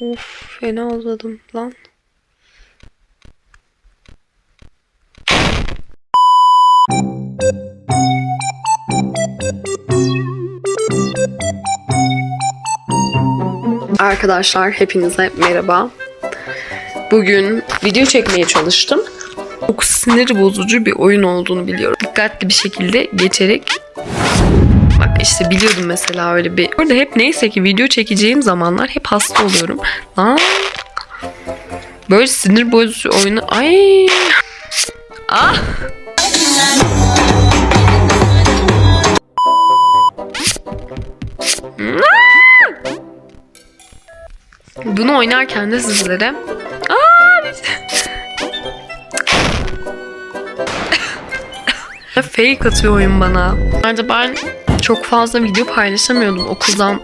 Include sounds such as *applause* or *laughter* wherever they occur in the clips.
Of fena uzadım lan. Arkadaşlar hepinize merhaba. Bugün video çekmeye çalıştım. Çok sinir bozucu bir oyun olduğunu biliyorum. Dikkatli bir şekilde geçerek işte biliyordum mesela öyle bir. Burada hep neyse ki video çekeceğim zamanlar hep hasta oluyorum. Lan. Böyle sinir bozucu oyunu. Ay. Ah. Bunu oynarken de sizlere *laughs* Fake atıyor oyun bana. Nerede ben çok fazla video paylaşamıyordum okuldan.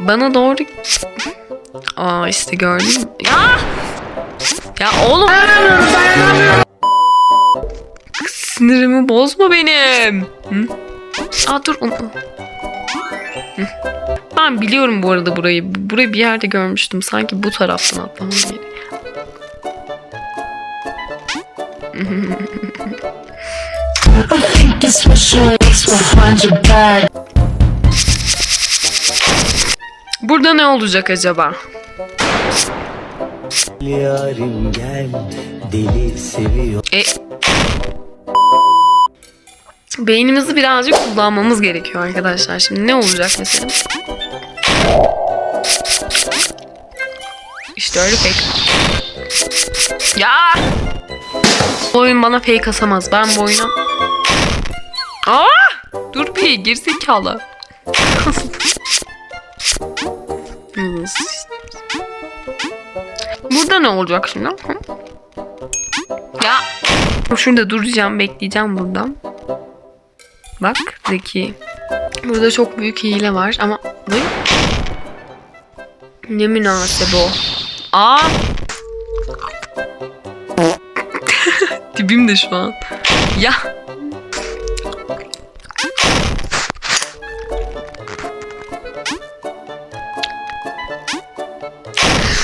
Bana doğru... Aa işte gördün mü? Ya! Ya oğlum! Sinirimi bozma benim. Hı? Aa dur onu. Ben biliyorum bu arada burayı. Burayı bir yerde görmüştüm. Sanki bu taraftan atlamam gerek. Burada ne olacak acaba? Yarim gel deli seviyor E... Beynimizi birazcık kullanmamız gerekiyor arkadaşlar. Şimdi ne olacak mesela? İşte öyle fake. Ya! Bu oyun bana fake asamaz. Ben bu oyuna... Aa! Dur bir gerizekalı. *laughs* Burada ne olacak şimdi? Ya! Şurada duracağım, bekleyeceğim buradan. Bak Zeki. Burada çok büyük hile var ama... Ne? Ne münasebe o. Aa! *laughs* Dibim de şu an. Ya!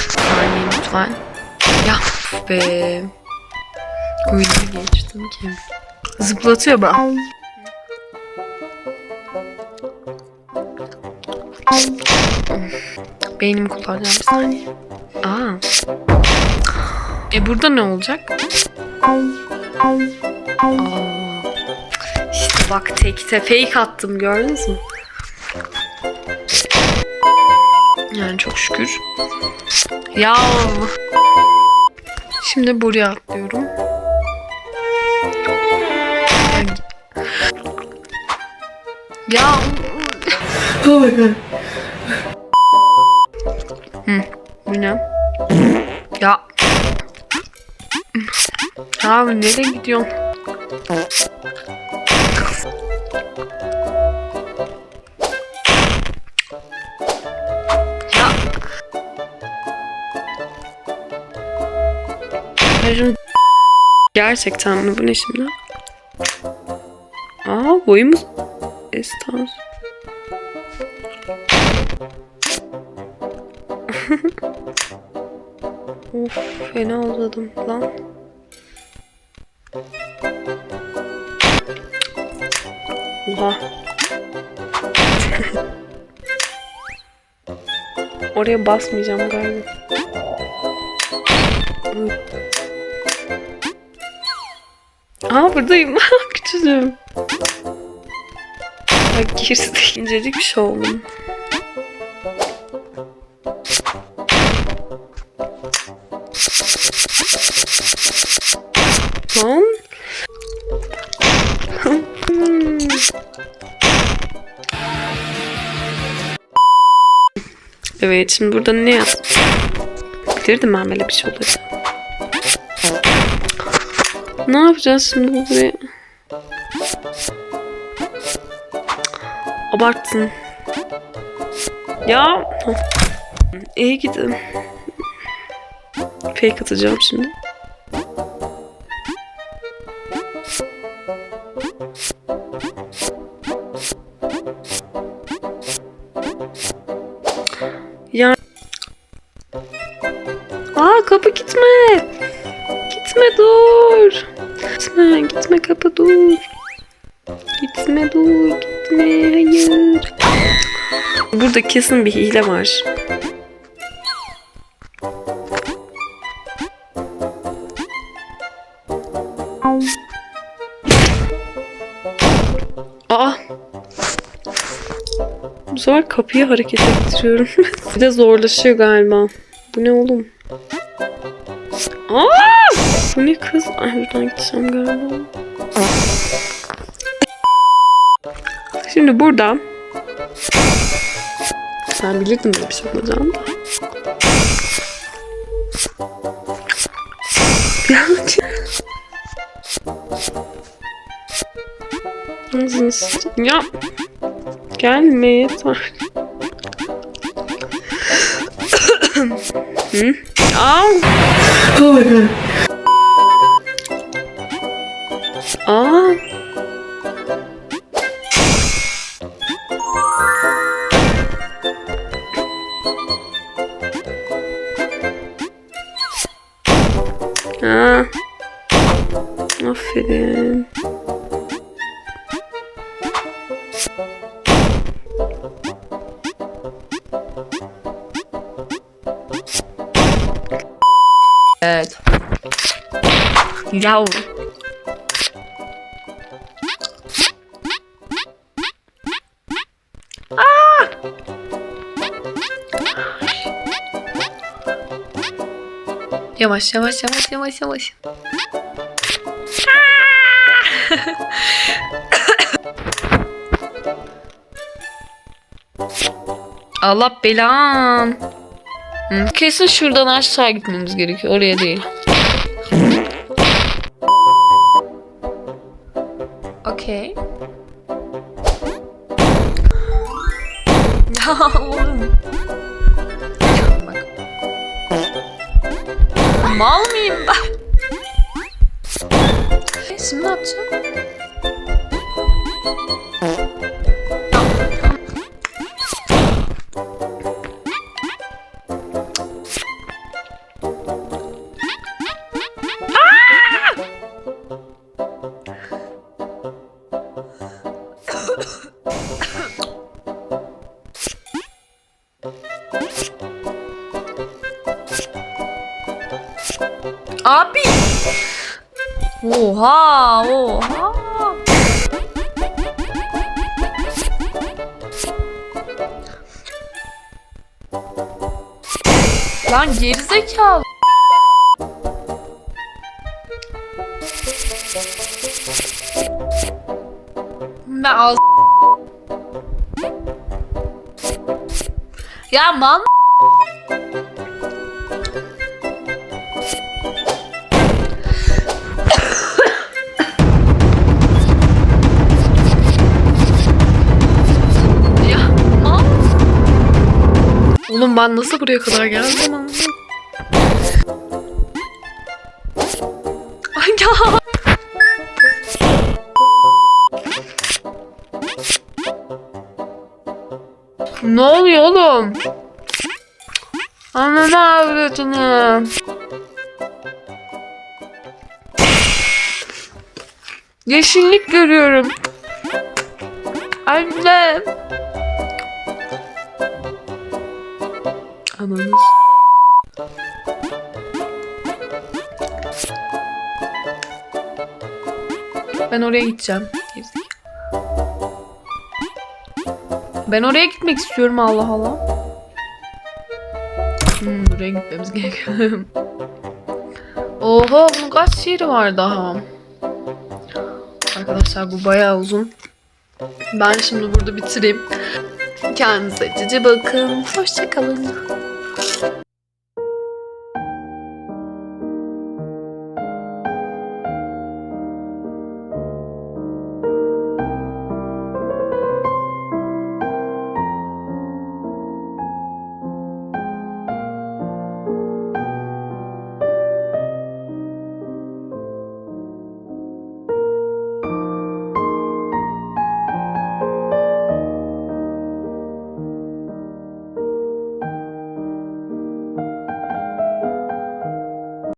Saniye lütfen. Ya be. Bir geçtim ki. Zıplatıyor bak. Beynimi kullanacağım bir saniye. Aa. E burada ne olacak? Aa. İşte bak tekte fake attım gördünüz mü? Yani çok şükür. Ya. Şimdi buraya atlıyorum. Ya. Oh my god. Bu ne? Ya. Abi nereye gidiyorsun? Ya. Hayır. Gerçekten mi? Bu ne şimdi? Aa boyumuz... Estağfurullah. *laughs* Of fena uzadım lan. Oha. *laughs* Oraya basmayacağım galiba. Aa buradayım. *laughs* Küçüğüm. Bak girdi. *laughs* İncecik bir şey oldum. Lan. *laughs* evet şimdi burada ne yap? Bilirdim ben böyle bir şey olacak. Ne yapacağız şimdi bu buraya? Abarttın. Ya. İyi gidin. Fake atacağım şimdi. Ya Aa kapı gitme. Gitme dur. Gitme gitme kapı dur. Gitme dur gitme hayır. Burada kesin bir hile var. Aa. Bu sefer kapıyı hareket ettiriyorum. *laughs* bir de zorlaşıyor galiba. Bu ne oğlum? Aa! Bu ne kız? Ay buradan gideceğim galiba. Şimdi burada sen bilirdin böyle bir şey olacağını. Sıçayım. Ya gelme yeter. Hı? Aa! Oh my god. Aa! Aferin. Evet. Yav. Yavaş yavaş yavaş yavaş yavaş. Allah belan. Kesin şuradan aşağı gitmemiz gerekiyor. Oraya değil. Okey. *laughs* Oğlum. Mal mıyım ben? Şimdi ne yapacağım? Oha, oha. Lan gerizekalı. Ben al. Ya mal Oğlum ben nasıl buraya kadar geldim. Ay ya. Ne oluyor oğlum? Ananı avradını. Yeşillik görüyorum. Anne. Ananız. Ben oraya gideceğim. Ben oraya gitmek istiyorum Allah Allah. Hmm, buraya gitmemiz *laughs* gerekiyor. Oha bunun kaç yeri var daha? Arkadaşlar bu bayağı uzun. Ben şimdi burada bitireyim. Kendinize cici bakın. Hoşçakalın.